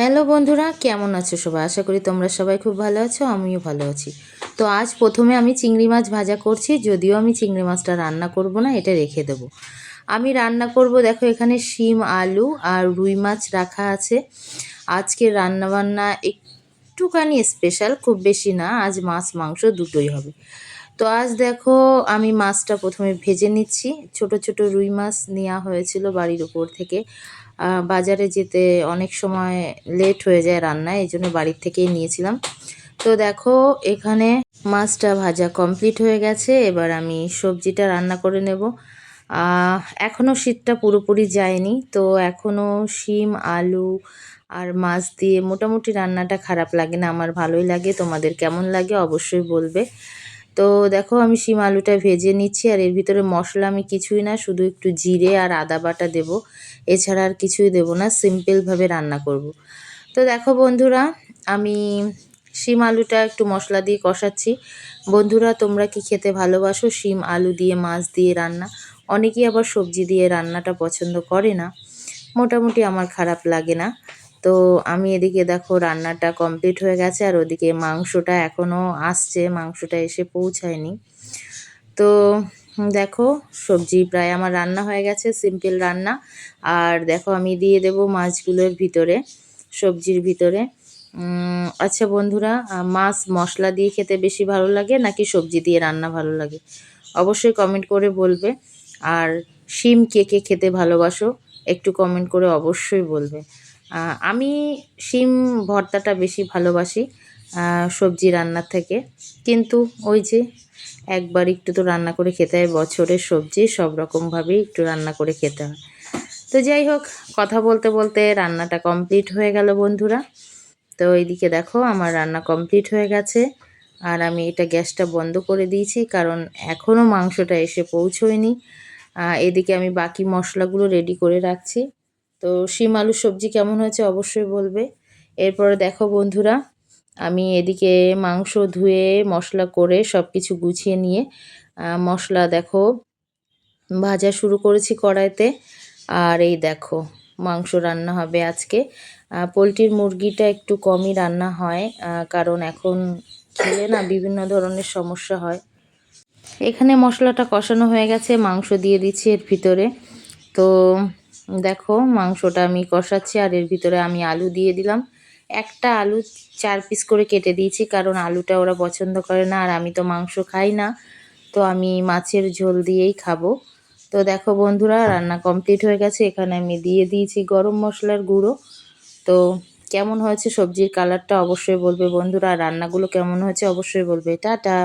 Hello বন্ধুরা, কেমন আছো সবাই? আশা করি তোমরা সবাই খুব ভালো আছো, আমিও ভালো আছি। তো আজ প্রথমে আমি চিংড়ি মাছ ভাজা করছি, যদিও আমি চিংড়ি মাছটা রান্না করব না, এটা রেখে দেবো। আমি রান্না করব, দেখো এখানে শিম, আলু আর রুই মাছ রাখা আছে। আজকে রান্নাবান্না একটুখানি স্পেশাল খুব বেশি না, আজ মাছ, মাংস দুটোই হবে। তো আজ দেখো আমি মাছটা প্রথমে ভেজে নিচ্ছি। ছোট ছোট রুই মাছ নেওয়া হয়েছিল বাড়ির উপর থেকে। বাজারে যেতে অনেক সময় লেট হয়ে যায় রান্নায় এই জন্য বাড়ির থেকেই নিয়েছিলাম। তো দেখো, এখানে মাছটা ভাজা কমপ্লিট হয়ে গেছে, এবার আমি সবজিটা রান্না করে নেব। এখনও শীতটা পুরোপুরি যায়নি, তো এখনও শিম, আলু আর মাছ দিয়ে মোটামুটি রান্নাটা খারাপ লাগে না, আমার ভালোই লাগে, তোমাদের কেমন লাগে অবশ্যই বলবে। তো দেখো আমি শিম আলুটা ভেজে নিচ্ছি, আর এর ভিতরে মশলা আমি কিছুই না, শুধু একটু জিরে আর আদা বাটা দেবো। এছাড়া আর কিছুই দেবো না সিম্পলভাবে রান্না করব। তো দেখো বন্ধুরা, আমি শিম আলুটা একটু মশলা দিয়ে কষাচ্ছি। বন্ধুরা, তোমরা কি খেতে ভালোবাসো শিম আলু দিয়ে, মাছ দিয়ে রান্না? অনেকেই আবার সবজি দিয়ে রান্নাটা পছন্দ করে না। মোটামুটি আমার খারাপ লাগে না। তো আমি এদিকে দেখো রান্নাটা কমপ্লিট হয়ে গেছে আর ওদিকে মাংসটা এখনও আসছে, মাংসটা এসে পৌঁছায়নি। তো দেখো সবজি প্রায় আমার রান্না হয়ে গেছে সিম্পল রান্না। আর দেখো আমি দিয়ে দেব মাছগুলোর ভিতরে, সবজির ভিতরে। আচ্ছা বন্ধুরা, মাছ মশলা দিয়ে খেতে বেশি ভালো লাগে নাকি সবজি দিয়ে রান্না ভালো লাগে? অবশ্যই কমেন্ট করে বলবে। আর শিম কে কে খেতে ভালোবাসো একটু কমেন্ট করে অবশ্যই বলবে। আমি শিম ভর্তাটা বেশি ভালোবাসি সবজি রান্নার থেকে। কিন্তু ওই যে একবার একটু তো রান্না করে খেতে হয়, বছরের সবজি সব রকমভাবেই একটু রান্না করে খেতে হয়। তো যাই হোক, কথা বলতে বলতে রান্নাটা কমপ্লিট হয়ে গেল বন্ধুরা। তো এইদিকে দেখো, আমার রান্না কমপ্লিট হয়ে গেছে। আর আমি এটা গ্যাসটা বন্ধ করে দিয়েছি, কারণ এখনও মাংসটা এসে পৌঁছোয়নি। এদিকে আমি বাকি মশলাগুলো রেডি করে রাখছি। তো শিম আলু সবজি কেমন হয়েছে অবশ্যই বলবে। এরপরে দেখো বন্ধুরা, আমি এদিকে মাংস ধুয়ে, মশলা করে সব কিছু গুছিয়ে নিয়ে মশলা দেখো, ভাজা শুরু করেছি কড়াইতে। আর এই দেখো, মাংস রান্না হবে আজকে। পোলট্রির মুরগিটা একটু কমই রান্না হয় কারণ এখন খেলে না বিভিন্ন ধরনের সমস্যা হয়। এখানে মশলাটা কষানো হয়ে গেছে, মাংস দিয়ে দিচ্ছি এর ভিতরে। তো দেখো, মাংসটা আমি কষাচ্ছি আর এর ভিতরে আমি আলু দিয়ে দিলাম। একটা আলু চার পিস করে কেটে দিয়েছি, কারণ আলুটা ওরা পছন্দ করে না আর আমি তো মাংস খাই না। তো আমি মাছের ঝোল দিয়েই খাব। তো দেখো বন্ধুরা, রান্না কমপ্লিট হয়ে গেছে। এখানে আমি দিয়ে দিয়েছি গরম মশলার গুঁড়ো। তো কেমন হয়েছে সবজির কালারটা অবশ্যই বলবে বন্ধুরা। রান্নাগুলো কেমন হয়েছে অবশ্যই বলবে। টাটা!